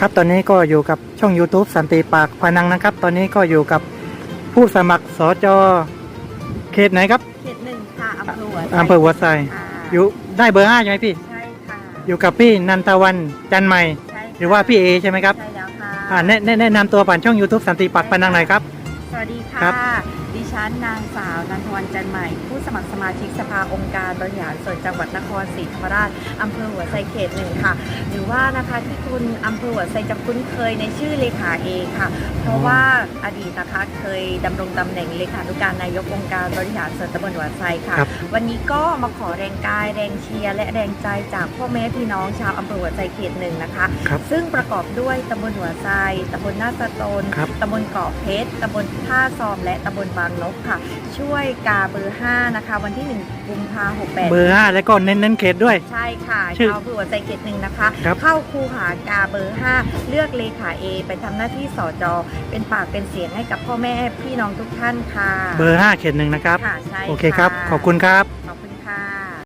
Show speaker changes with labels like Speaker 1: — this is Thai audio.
Speaker 1: ครับตอนนี้ก็อยู่กับช่อง YouTube สันติปากพนังนะครับ ตอนนี้ก็อยู่กับผู้สมัครสจเขตไหนครับ
Speaker 2: เขตหนึ่งค่ะอำเภอหัวไซ
Speaker 1: อำเภอหัวไซ
Speaker 2: ค่ะ
Speaker 1: อยู่ได้เบอร์ห้าใช่ไหมพี่
Speaker 2: ใช่ค่ะ
Speaker 1: อยู่กับพี่นันทวันจันใหม่
Speaker 2: ใช่ค่ะ
Speaker 1: หรือว่าพี่เอใช่ไหมครับ
Speaker 2: ใช่แล้วค่ะ
Speaker 1: อ่าแนะแนะแนะนำตัวผ่านช่อง YouTube สันติปากพนังหน่อยครับ
Speaker 2: สวัสดี
Speaker 1: ครั
Speaker 2: ค่ะ
Speaker 1: บ
Speaker 2: ดิฉันนางสาวนันทวันจันใหม่ ผู้สมัครสมาชิกสภาองค์การบริหารส่วนจังหวัดนครศรีธรรมราชอำเภอหัวไซเขตหนึ่งค่ะ หรือว่านะคะที่คุณอำเภอหัวไซจะคุ้นเคยในชื่อเลขาเอค่ะ เพราะว่าอดีตนะคะเคยดำรงตำแหน่งเลขานุการนายกองค์การบริหารส่วนตำบลหัวไซค่ะ
Speaker 1: ครับ
Speaker 2: วันนี้ก็มาขอแรงกายแรงเชียร์และแรงใจจากพ่อแม่พี่น้องชาวอำเภอหัวไซเขตหนึ่งนะคะ
Speaker 1: ครับ
Speaker 2: ซึ่งประกอบด้วยตำบลหัวไซตำบลหน้าสะโตน
Speaker 1: ครับ
Speaker 2: ตำบลเกาะเพชรตำบลท่าซอมและตำบลบางนกค่ะ ช่วยกาเบอร์ 5 นะคะ วันที่ 1 กุมภาพันธ์
Speaker 1: เบอร์ห้าแล้วก็เน้นเน้นเขตด้วย
Speaker 2: ใช่ค่ะ
Speaker 1: ชื่อ
Speaker 2: ชาวอำเภอหัวไซเขตหนึ่งนะคะ
Speaker 1: ครับ
Speaker 2: เข้าคูหากาเบอร์ 5 เลือกเลขาเอไปทำหน้าที่สอจอเป็นปากเป็นเสียงให้กับพ่อแม่พี่น้องทุกท่านค่ะ
Speaker 1: เบอร์ห้าเขตหนึ่งนะครับ
Speaker 2: ค่ะใช่
Speaker 1: โอเคครับะ ขอบคุณครับ